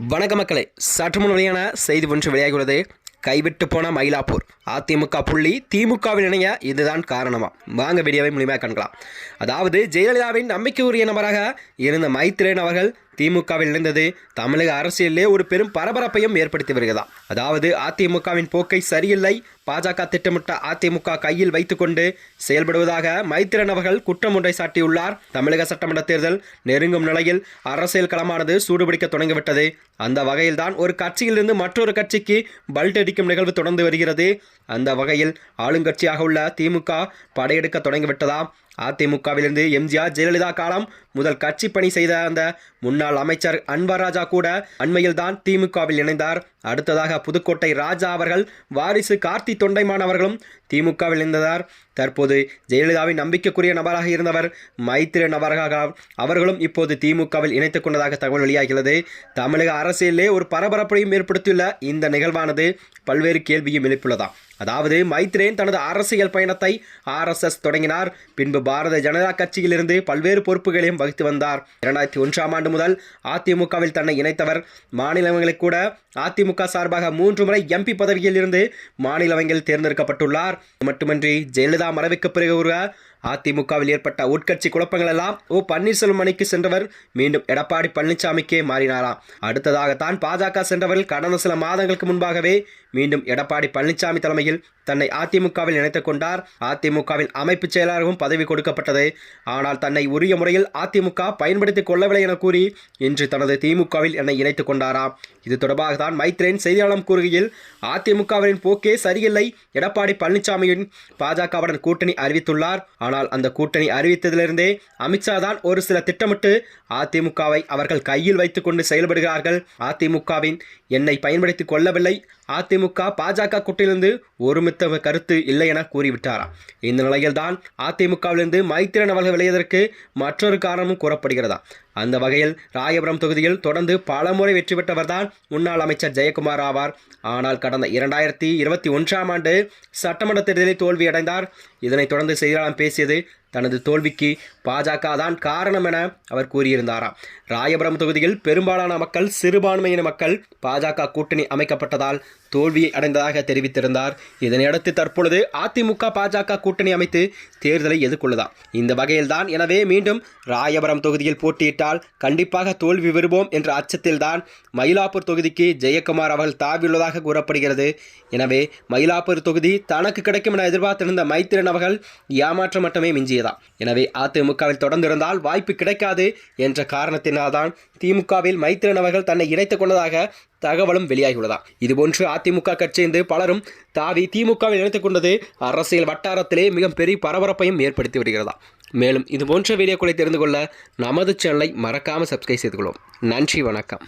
வணக்க மக்களே சற்று முன் வெளியான செய்தி ஒன்று வெளியாகிறது. கைவிட்டு போன மயிலாப்பூர். அதிமுக புள்ளி திமுகவில் இணைய இதுதான் காரணமா? வாங்க வீடியோவை முழுமையாக காண்கலாம். அதாவது ஜெயலலிதாவின் நம்பிக்கை உரிய நபராக இருந்த மைத்ரேன் அவர்கள் திமுகவில் இணைந்தது தமிழக அரசியலிலே ஒரு பெரும் பரபரப்பையும் ஏற்படுத்தி வருகிறதா? அதாவது அதிமுகவின் போக்கை சரியில்லை. பாஜக திட்டமிட்ட அதிமுக கையில் வைத்துக்கொண்டு செயல்படுவதாக மைத்திரன் அவர்கள் குற்றம் ஒன்றை சாட்டியுள்ளார். தமிழக சட்டமன்ற தேர்தல் நெருங்கும் நிலையில் அரசியல் களமானது சூடுபிடிக்க தொடங்கிவிட்டது. அந்த வகையில்தான் ஒரு கட்சியிலிருந்து மற்றொரு கட்சிக்கு பல்ட் அடிக்கும் நிகழ்வு தொடர்ந்து வருகிறது. அந்த வகையில் ஆளுங்கட்சியாக உள்ள திமுக படையெடுக்க தொடங்கிவிட்டதாம். அதிமுகவிலிருந்து எம்ஜிஆர் ஜெயலலிதா காலம் முதல் கட்சி பணி செய்த அந்த முன்னாள் அமைச்சர் அன்வர் ராஜா கூட அண்மையில் தான் திமுகவில் இணைந்தார். அடுத்ததாக புதுக்கோட்டை ராஜா அவர்கள் வாரிசு கார்த்தி தொண்டைமான் அவர்களும் திமுகவில் இணைந்தார் தற்போது ஜெயலலிதாவின் நம்பிக்கைக்குரிய நபராக இருந்தவர் மைத்திர நபராக அவர்களும் இப்போது திமுகவில் இணைத்துக் கொண்டதாக தகவல் வெளியாகிறது. தமிழக அரசியலிலே ஒரு பரபரப்பையும் ஏற்படுத்தியுள்ள இந்த நிகழ்வானது பல்வேறு கேள்வியும் எழுப்பியுள்ளதாம். அதாவது மைத்ரேன் தனது அரசியல் பயணத்தை ஆர்எஸ்எஸ் தொடங்கினார். பின்பு பாரத ஜனதா கட்சியிலிருந்து பல்வேறு பொறுப்புகளையும் வகித்து வந்தார். இரண்டாயிரத்தி ஒன்றாம் ஆண்டு முதல் அதிமுகவில் தன்னை இணைத்தவர் மாநிலங்களில் கூட அதிமுக சார்பாக மூன்று முறை எம்பி பதவியில் இருந்து மாநிலங்களில் தேர்ந்தெடுக்கப்பட்டுள்ளார். மட்டுமின்றி ஜெயலலிதா மறைவுக்கு பிறகு ஒரு அதிமுகவில் ஏற்பட்ட உட்கட்சி குழப்பங்கள் எல்லாம் ஓ பன்னீர்செல்வம் அணிக்கு சென்றவர் மீண்டும் எடப்பாடி பழனிசாமிக்கே மாறினாராம் அடுத்ததாகத்தான் பாஜக சென்றவர்கள் கடந்த சில மாதங்களுக்கு முன்பாகவே மீண்டும் எடப்பாடி பழனிசாமி தலைமையில் தன்னை அதிமுகவில் இணைத்துக் கொண்டார். அதிமுகவின் அமைப்பு செயலாளரும் பதவி கொடுக்கப்பட்டது. ஆனால் தன்னை உரிய முறையில் அதிமுக பயன்படுத்திக் கொள்ளவில்லை என கூறி இன்று தனது திமுகவில் என்னை இணைத்துக் கொண்டாராம் இது தொடர்பாக தான் மைத்ரேன் செய்தியாளர் கூறுகையில் அதிமுகவின் போக்கே சரியில்லை. எடப்பாடி பழனிசாமியின் பாஜகவுடன் கூட்டணி அறிவித்துள்ளார். ஆனால் அந்த கூட்டணி அறிவித்ததிலிருந்தே அமித்ஷா தான் ஒரு சில திட்டமிட்டு அதிமுகவை அவர்கள் கையில் வைத்துக்கொண்டு செயல்படுகிறார்கள். அதிமுகவின் என்னை பயன்படுத்திக் கொள்ளவில்லை. அதிமுக பாஜக கூட்டிலிருந்து ஒருமித்த கருத்து இல்லை என கூறிவிட்டாராம் இந்த நிலையில்தான் அதிமுகவிலிருந்து மைத்திரன் அவர்கள் விளையதற்கு மற்றொரு காரணமும் கூறப்படுகிறதா? அந்த வகையில் ராயபுரம் தொகுதியில் தொடர்ந்து பலமுறை வெற்றி பெற்றவர்தான் முன்னாள் அமைச்சர் ஜெயக்குமார் ஆவார். ஆனால் கடந்த இரண்டாயிரத்தி இருபத்தி ஒன்றாம் ஆண்டு சட்டமன்ற தேர்தலில் தோல்வியடைந்தார். இதனைத் தொடர்ந்து செய்தியாளர் பேசியது தனது தோல்விக்கு பாஜக தான் காரணம் என அவர் கூறியிருந்தாராம். ராயபுரம் தொகுதியில் பெரும்பாலான மக்கள் சிறுபான்மையின மக்கள் பாஜக கூட்டணி அமைக்கப்பட்டதால் தோல்வியை அடைந்ததாக தெரிவித்திருந்தார். இதனையடுத்து தற்பொழுது அதிமுக பாஜக கூட்டணி அமைத்து தேர்தலை எதிர்கொள்ளுதாம். இந்த வகையில்தான் எனவே மீண்டும் ராயபுரம் தொகுதியில் போட்டியிட்டால் கண்டிப்பாக தோல்வி விரும்பும் என்ற அச்சத்தில்தான் மயிலாப்பூர் தொகுதிக்கு ஜெயக்குமார் அவர்கள் தாவியுள்ளதாக கூறப்படுகிறது. எனவே மயிலாப்பூர் தொகுதி தனக்கு கிடைக்கும் என எதிர்பார்த்திருந்த மைத்திரன் அவர்கள் ஏமாற்றம் மட்டுமே மிஞ்சியது தான் எனவே அதிமுகவில் தொடர்ந்திருந்தால் வாய்ப்பு கிடைக்காது என்ற காரணத்தினால்தான் திமுகவில் மைத்திரன் அவர்கள் தன்னை இணைத்துக் கொண்டதாக தகவலும் வெளியாகியுள்ளதா. இதுபோன்று அதிமுக கட்சியிருந்து பலரும் தாவி திமுகவில் இணைத்துக் கொண்டது அரசியல் வட்டாரத்திலே மிக பெரிய பரபரப்பையும் ஏற்படுத்தி வருகிறதா. மேலும் இதுபோன்ற வீடியோக்களை தெரிந்து கொள்ள நமது சேனலை மறக்காமல் சப்ஸ்கிரைப் செய்து கொள்வோம் நன்றி வணக்கம்.